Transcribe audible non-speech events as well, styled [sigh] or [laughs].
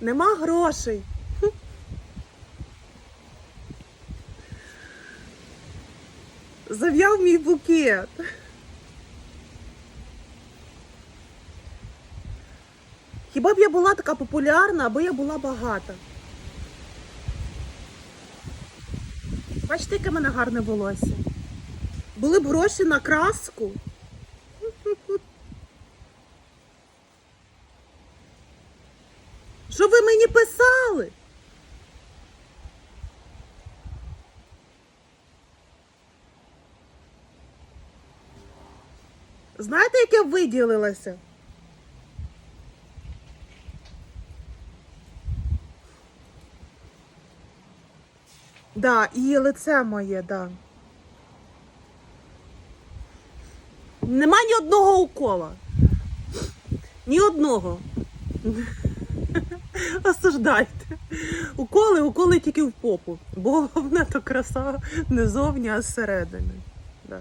Нема грошей. Зав'яв мій букет. Хіба б я була така популярна, аби я була багата? Бачите, яке в мене гарне волосся. Були б гроші на краску. Що ви мені писали? Знаєте, як я виділилася? Да, і лице моє, да. Нема ні одного укола. Ні одного. [laughs] Осуждайте. Уколи, уколи тільки в попу. Бо головне то краса не зовні, а зсередини. Да.